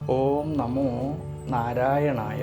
ഓം നമോ നാരായണായ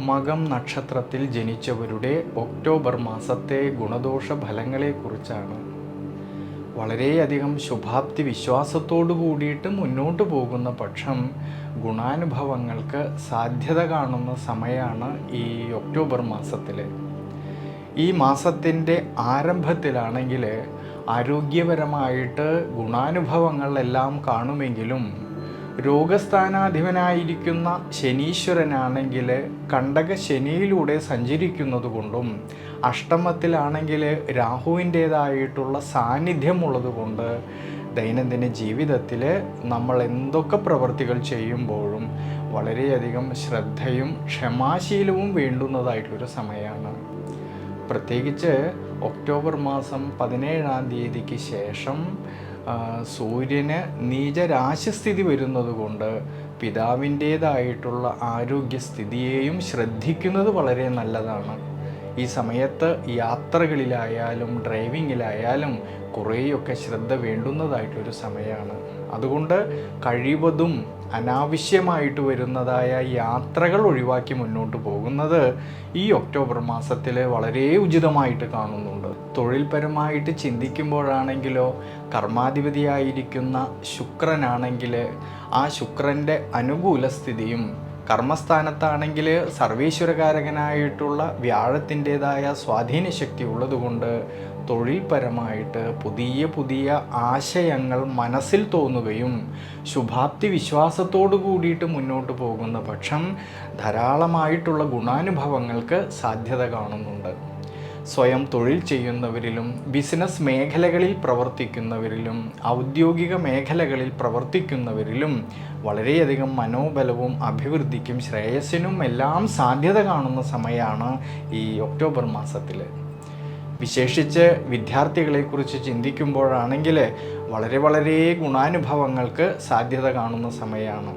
മകം നക്ഷത്രത്തിൽ ജനിച്ചവരുടെ ഒക്ടോബർ മാസത്തെ ഗുണദോഷ ഫലങ്ങളെക്കുറിച്ചാണ് വളരെയധികം ശുഭാപ്തി വിശ്വാസത്തോടു കൂടിയിട്ട് മുന്നോട്ട് പോകുന്ന പക്ഷം ഗുണാനുഭവങ്ങൾക്ക് സാധ്യത കാണുന്ന സമയമാണ് ഈ ഒക്ടോബർ മാസത്തിൽ ഈ മാസത്തിന്റെ ആരംഭത്തിലാണെങ്കിൽ ആരോഗ്യപരമായിട്ട് ഗുണാനുഭവങ്ങളെല്ലാം കാണുമെങ്കിലും രോഗസ്ഥാനാധിപനായിരിക്കുന്ന ശനീശ്വരനാണെങ്കിൽ കണ്ടക ശനിയിലൂടെ സഞ്ചരിക്കുന്നത് കൊണ്ടും അഷ്ടമത്തിലാണെങ്കിൽ രാഹുവിന്റേതായിട്ടുള്ള സാന്നിധ്യമുള്ളത് കൊണ്ട് ദൈനംദിന ജീവിതത്തിൽ നമ്മൾ എന്തൊക്കെ പ്രവൃത്തികൾ ചെയ്യുമ്പോഴും വളരെയധികം ശ്രദ്ധയും ക്ഷമാശീലവും വേണ്ടുന്നതായിട്ടൊരു സമയമാണ്. പ്രത്യേകിച്ച് ഒക്ടോബർ മാസം പതിനേഴാം തീയതിക്ക് ശേഷം സൂര്യന് നീചരാശസ്ഥിതി വരുന്നത് കൊണ്ട് പിതാവിന്റേതായിട്ടുള്ള ആരോഗ്യസ്ഥിതിയെയും ശ്രദ്ധിക്കുന്നത് വളരെ നല്ലതാണ്. ഈ സമയത്ത് യാത്രകളിലായാലും ഡ്രൈവിങ്ങിലായാലും കുറേയൊക്കെ ശ്രദ്ധ വേണ്ടുന്നതായിട്ടൊരു സമയമാണ്. അതുകൊണ്ട് കഴിവതും അനാവശ്യമായിട്ട് വരുന്നതായ യാത്രകൾ ഒഴിവാക്കി മുന്നോട്ട് പോകുന്നത് ഈ ഒക്ടോബർ മാസത്തിൽ വളരെ ഉചിതമായിട്ട് കാണുന്നുണ്ട്. തൊഴിൽപരമായിട്ട് ചിന്തിക്കുമ്പോഴാണെങ്കിലോ കർമാധിപതിയായിരിക്കുന്ന ശുക്രനാണെങ്കിൽ ആ ശുക്രന്റെ അനുകൂല സ്ഥിതിയും കർമ്മസ്ഥാനത്താണെങ്കിൽ സർവീശ്വരകാരകനായിട്ടുള്ള വ്യാഴത്തിന്റെതായ സ്വാധീന ശക്തി ഉള്ളതുകൊണ്ട് തൊഴിൽപരമായിട്ട് പുതിയ പുതിയ ആശയങ്ങൾ മനസ്സിൽ തോന്നുകയും ശുഭാപ്തി വിശ്വാസത്തോടു കൂടിയിട്ട് മുന്നോട്ട് പോകുന്ന പക്ഷം ധാരാളമായിട്ടുള്ള ഗുണാനുഭവങ്ങൾക്ക് സാധ്യത കാണുന്നുണ്ട്. സ്വയം തൊഴിൽ ചെയ്യുന്നവരിലും ബിസിനസ് മേഖലകളിൽ പ്രവർത്തിക്കുന്നവരിലും ഔദ്യോഗിക മേഖലകളിൽ പ്രവർത്തിക്കുന്നവരിലും വളരെയധികം മനോബലവും അഭിവൃദ്ധിക്കും ശ്രേയസ്സിനും എല്ലാം സാധ്യത കാണുന്ന സമയമാണ് ഈ ഒക്ടോബർ മാസത്തിൽ. വിശേഷിച്ച് വിദ്യാർത്ഥികളെക്കുറിച്ച് ചിന്തിക്കുമ്പോഴാണെങ്കിൽ വളരെ വളരെ ഗുണാനുഭവങ്ങൾക്ക് സാധ്യത കാണുന്ന സമയമാണ്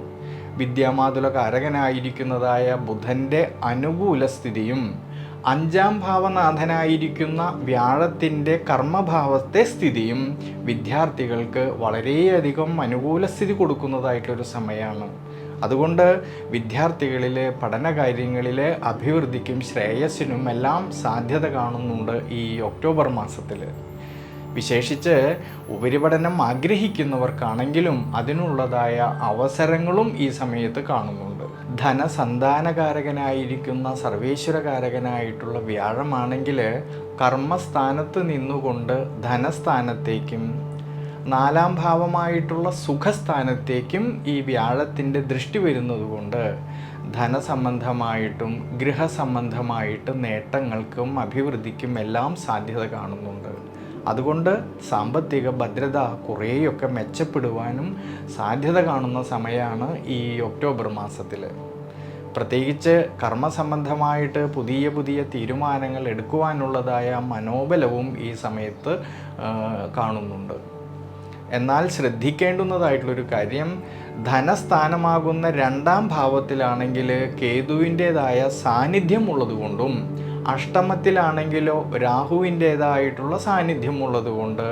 വിദ്യാമാതുല കാരകനായിരിക്കുന്നതായ ബുധന്റെ അനുകൂല സ്ഥിതിയും അഞ്ചാം ഭാവനാഥനായിരിക്കുന്ന വ്യാഴത്തിന്റെ കർമ്മഭാവത്തെ സ്ഥിതിയും വിദ്യാർത്ഥികൾക്ക് വളരെയധികം അനുകൂല സ്ഥിതി കൊടുക്കുന്നതായിട്ടൊരു സമയമാണ്. അതുകൊണ്ട് വിദ്യാർത്ഥികളിൽ പഠനകാര്യങ്ങളിൽ അഭിവൃദ്ധിക്കും ശ്രേയസ്സിനും എല്ലാം സാധ്യത കാണുന്നുണ്ട് ഈ ഒക്ടോബർ മാസത്തിൽ. വിശേഷിച്ച് ഉപരിപഠനം ആഗ്രഹിക്കുന്നവർക്കാണെങ്കിലും അതിനുള്ളതായ അവസരങ്ങളും ഈ സമയത്ത് കാണുന്നുണ്ട്. ധനസന്താനകാരകനായിരിക്കുന്ന സർവേശ്വരകാരകനായിട്ടുള്ള വ്യാഴമാണെങ്കിൽ കർമ്മസ്ഥാനത്ത് നിന്നുകൊണ്ട് ധനസ്ഥാനത്തേക്കും നാലാം ഭാവമായിട്ടുള്ള സുഖസ്ഥാനത്തേക്കും ഈ വ്യാഴത്തിന്റെ ദൃഷ്ടി വരുന്നതുകൊണ്ട് ധനസംബന്ധമായിട്ടും ഗൃഹസംബന്ധമായിട്ടും നേട്ടങ്ങൾക്കും അഭിവൃദ്ധിക്കും എല്ലാം സാധ്യത കാണുന്നുണ്ട്. അതുകൊണ്ട് സാമ്പത്തിക ഭദ്രത കുറേയൊക്കെ മെച്ചപ്പെടുവാനും സാധ്യത കാണുന്ന സമയമാണ് ഈ ഒക്ടോബർ മാസത്തിൽ. പ്രത്യേകിച്ച് കർമ്മസംബന്ധമായിട്ട് പുതിയ പുതിയ തീരുമാനങ്ങൾ എടുക്കുവാനുള്ളതായ മനോബലവും ഈ സമയത്ത് കാണുന്നുണ്ട്. എന്നാൽ ശ്രദ്ധിക്കേണ്ടുന്നതായിട്ടുള്ളൊരു കാര്യം ധനസ്ഥാനമാകുന്ന രണ്ടാം ഭാവത്തിലാണെങ്കിൽ കേതുവിന്റേതായ സാന്നിധ്യം ഉള്ളതുകൊണ്ടും അഷ്ടമത്തിലാണെങ്കിലോ രാഹുവിന്റേതായിട്ടുള്ള സാന്നിധ്യം ഉള്ളതുകൊണ്ട്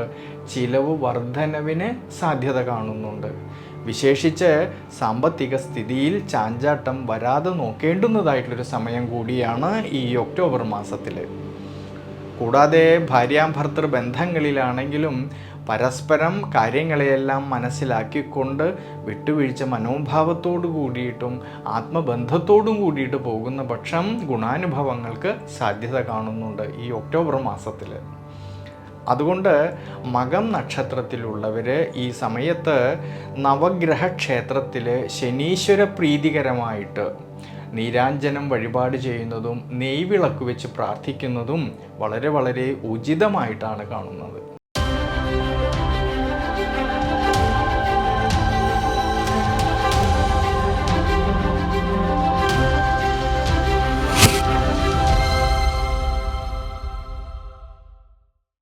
ചിലവ് വർധനവിന് സാധ്യത കാണുന്നുണ്ട്. വിശേഷിച്ച് സാമ്പത്തിക സ്ഥിതിയിൽ ചാഞ്ചാട്ടം വരാതെ നോക്കേണ്ടുന്നതായിട്ടുള്ളൊരു സമയം കൂടിയാണ് ഈ ഒക്ടോബർ മാസത്തിൽ കൂടാതെ ഭാര്യാഭർത്തൃ ബന്ധങ്ങളിലാണെങ്കിലും പരസ്പരം കാര്യങ്ങളെയെല്ലാം മനസ്സിലാക്കിക്കൊണ്ട് വിട്ടുവീഴ്ച മനോഭാവത്തോടു കൂടിയിട്ടും ആത്മബന്ധത്തോടും കൂടിയിട്ട് പോകുന്ന പക്ഷം ഗുണാനുഭവങ്ങൾക്ക് സാധ്യത കാണുന്നുണ്ട് ഈ ഒക്ടോബർ മാസത്തിൽ അതുകൊണ്ട് മകം നക്ഷത്രത്തിലുള്ളവർ ഈ സമയത്ത് നവഗ്രഹ ക്ഷേത്രത്തിൽ ശനീശ്വര പ്രീതികരമായിട്ട് നീരാഞ്ജനം വഴിപാട് ചെയ്യുന്നതും നെയ്വിളക്ക് വെച്ച് പ്രാർത്ഥിക്കുന്നതും വളരെ വളരെ ഉചിതമായിട്ടാണ് കാണുന്നത്.